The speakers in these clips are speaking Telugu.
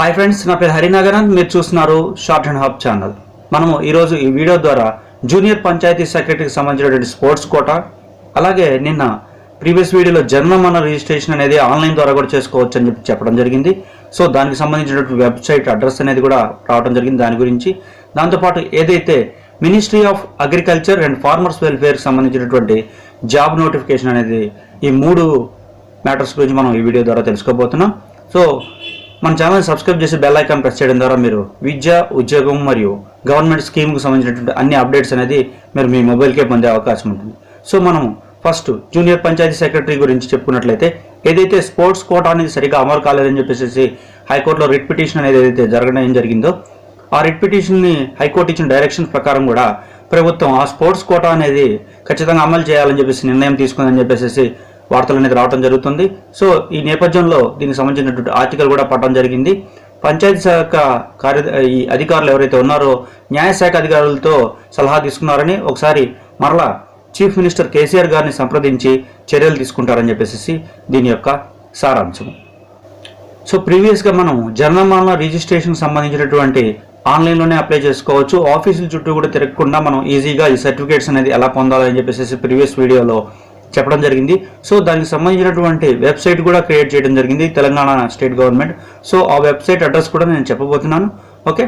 హాయ్ ఫ్రెండ్స్ నా పేరు హరినగరన్. మీరు చూస్తున్నారు షార్ట్ అండ్ హాప్ ఛానల్ మనము ఈరోజు ఈ వీడియో ద్వారా జూనియర్ పంచాయతీ సెక్రటరీకి సంబంధించినటువంటి స్పోర్ట్స్ కోట అలాగే నిన్న ప్రీవియస్ వీడియోలో జన్మమన రిజిస్ట్రేషన్ అనేది ఆన్లైన్ ద్వారా కూడా చేసుకోవచ్చు అని చెప్పి చెప్పడం జరిగింది. సో దానికి సంబంధించినటువంటి వెబ్సైట్ అడ్రస్ అనేది కూడా రావడం జరిగింది దాని గురించి. దాంతోపాటు ఏదైతే ministry of agriculture and farmers వెల్ఫేర్కి సంబంధించినటువంటి జాబ్ నోటిఫికేషన్ అనేది ఈ మూడు మ్యాటర్స్ గురించి మనం ఈ వీడియో ద్వారా తెలుసుకోబోతున్నాం. సో మన ఛానల్ సబ్స్క్రైబ్ చేసి బెల్ ఐకాన్ ప్రెస్ చేయడం ద్వారా మీరు విద్య ఉద్యోగం మరియు గవర్నమెంట్ స్కీమ్కి సంబంధించినటువంటి అన్ని అప్డేట్స్ అనేది మీరు మీ మొబైల్కే పొందే అవకాశం ఉంటుంది. సో మనం ఫస్ట్ జూనియర్ పంచాయతీ సెక్రటరీ గురించి చెప్పుకున్నట్లయితే ఏదైతే స్పోర్ట్స్ కోటా అనేది సరిగా అమలు కాలేదని చెప్పేసి హైకోర్టులో రిట్ పిటిషన్ అనేది ఏదైతే జరగడం జరిగిందో ఆ రిట్ పిటిషన్ని హైకోర్టు ఇచ్చిన డైరెక్షన్ ప్రకారం కూడా ప్రభుత్వం ఆ స్పోర్ట్స్ కోటా అనేది ఖచ్చితంగా అమలు చేయాలని చెప్పేసి నిర్ణయం తీసుకుందని చెప్పేసి వార్తలు అనేది రావడం జరుగుతుంది. సో ఈ నేపథ్యంలో దీనికి సంబంధించినటువంటి ఆర్టికల్ కూడా పడడం జరిగింది. పంచాయతీ శాఖ కార్య ఈ అధికారులు ఎవరైతే ఉన్నారో న్యాయశాఖ అధికారులతో సలహా తీసుకున్నారని ఒకసారి మరలా చీఫ్ మినిస్టర్ కేసీఆర్ గారిని సంప్రదించి చర్యలు తీసుకుంటారని చెప్పేసి దీని యొక్క సారాంశం. సో ప్రీవియస్గా మనం జననమరణ రిజిస్ట్రేషన్ సంబంధించినటువంటి ఆన్లైన్లోనే అప్లై చేసుకోవచ్చు. ఆఫీసుల చుట్టూ కూడా తిరగకుండా మనం ఈజీగా ఈ సర్టిఫికేట్స్ అనేది ఎలా పొందాలని చెప్పేసి ప్రీవియస్ వీడియోలో చెప్పడం జరిగింది. సో దానికి సంబంధించినటువంటి వెబ్సైట్ కూడా క్రియేట్ చేయడం జరిగింది తెలంగాణ స్టేట్ గవర్నమెంట్. సో ఆ వెబ్సైట్ అడ్రస్ కూడా నేను చెప్పబోతున్నాను. ఓకే?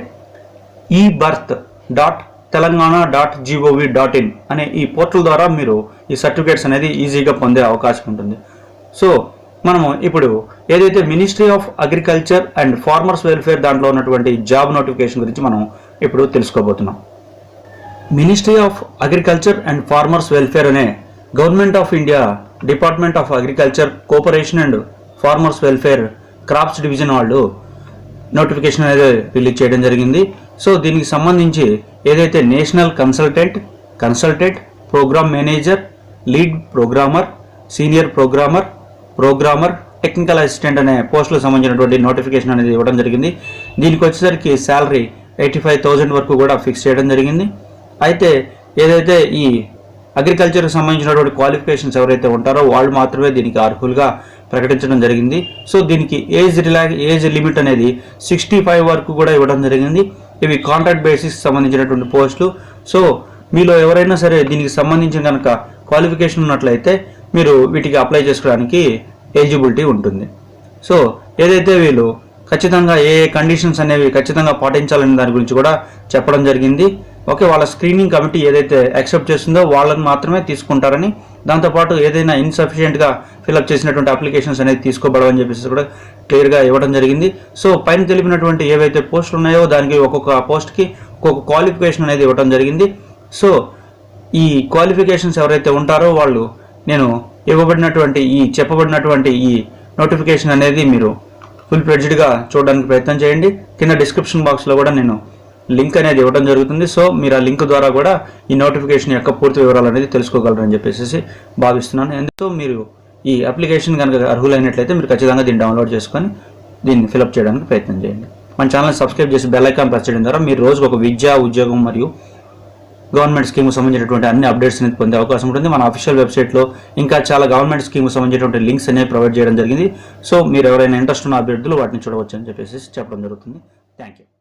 ఈ birth dot Telangana dot GOV dot in అనే ఈ పోర్టల్ ద్వారా మీరు ఈ సర్టిఫికేట్స్ అనేది ఈజీగా పొందే అవకాశం ఉంటుంది. సో మనము ఇప్పుడు ఏదైతే ministry of agriculture and farmers welfare దాంట్లో ఉన్నటువంటి జాబ్ నోటిఫికేషన్ గురించి మనం ఇప్పుడు తెలుసుకోబోతున్నాం. Ministry of agriculture and farmers welfare అనే government of India department of agriculture cooperation and farmers welfare crops division వాళ్ళు నోటిఫికేషన్ అనేది రిలీజ్ చేయడం జరిగింది. సో దీనికి సంబంధించి ఏదైతే national consultant consultant programme manager lead programmer senior programmer programmer technical assistant అనే పోస్టులకు సంబంధించినటువంటి నోటిఫికేషన్ అనేది ఇవ్వడం జరిగింది. దీనికి వచ్చేసరికి శాలరీ ఎయిటీ ఫైవ్ థౌజండ్ వరకు కూడా ఫిక్స్ చేయడం జరిగింది. అయితే ఏదైతే ఈ అగ్రికల్చర్కి సంబంధించినటువంటి క్వాలిఫికేషన్స్ ఎవరైతే ఉంటారో వాళ్ళు మాత్రమే దీనికి అర్హులుగా ప్రకటించడం జరిగింది. సో దీనికి ఏజ్ రిలా ఏజ్ లిమిట్ అనేది సిక్స్టీ ఫైవ్ వరకు కూడా ఇవ్వడం జరిగింది. ఇవి కాంట్రాక్ట్ బేసిస్ సంబంధించినటువంటి పోస్టులు. సో మీలో ఎవరైనా సరే దీనికి సంబంధించిన కనుక క్వాలిఫికేషన్ ఉన్నట్లయితే మీరు వీటికి అప్లై చేసుకోవడానికి ఎలిజిబిలిటీ ఉంటుంది. సో ఏదైతే వీళ్ళు ఖచ్చితంగా ఏ ఏ కండిషన్స్ అనేవి ఖచ్చితంగా పాటించాలనే దాని గురించి కూడా చెప్పడం జరిగింది. ఓకే వాళ్ళ స్క్రీనింగ్ కమిటీ ఏదైతే యాక్సెప్ట్ చేస్తుందో వాళ్ళని మాత్రమే తీసుకుంటారని దాంతోపాటు ఏదైనా ఇన్సఫిషియెంట్గా ఫిలప్ చేసినటువంటి అప్లికేషన్స్ అనేది తీసుకోబడవని చెప్పేసి కూడా క్లియర్గా ఇవ్వడం జరిగింది. సో పైన తెలిపినటువంటి ఏవైతే పోస్టులు ఉన్నాయో దానికి ఒక్కొక్క పోస్ట్కి ఒక్కొక్క క్వాలిఫికేషన్ అనేది ఇవ్వడం జరిగింది. సో ఈ క్వాలిఫికేషన్స్ ఎవరైతే ఉంటారో వాళ్ళు నేను ఇవ్వబడినటువంటి ఈ చెప్పబడినటువంటి ఈ నోటిఫికేషన్ అనేది మీరు ఫుల్ ఫ్లెడ్జ్డ్గా చూడడానికి ప్రయత్నం చేయండి. కింద డిస్క్రిప్షన్ బాక్స్లో కూడా నేను లింక్ అనేది ఇవ్వడం జరుగుతుంది. సో మీరు ఆ లింక్ ద్వారా కూడా ఈ నోటిఫికేషన్ యొక్క పూర్తి వివరాలు అనేది తెలుసుకోగలరని చెప్పేసి భావిస్తున్నాను. ఎందుకు? మీరు ఈ అప్లికేషన్ కనుక అర్హులైనట్లయితే మీరు ఖచ్చితంగా దీన్ని డౌన్లోడ్ చేసుకొని దీన్ని ఫిలప్ చేయడానికి ప్రయత్నం చేయండి. మన ఛానల్ సబ్స్క్రైబ్ చేసి బెల్ ఐకాన్ ప్రెస్ చేయడం ద్వారా మీరు రోజుకు ఒక విద్య ఉద్యోగం మరియు గవర్నమెంట్ స్కీమ్ సంబంధించినటువంటి అన్ని అప్డేట్స్ అనేది పొందే అవకాశం ఉంటుంది. మన అఫీషియల్ వెబ్సైట్లో ఇంకా చాలా గవర్నమెంట్ స్కీమ్ సంబంధించినటువంటి లింక్స్ అనేవి ప్రొవైడ్ చేయడం జరిగింది. సో మీరు ఎవరైనా ఇంట్రెస్ట్ ఉన్న అభ్యర్థులు వాటిని చూడవచ్చు అని చెప్పేసి చెప్పడం జరుగుతుంది. Thank you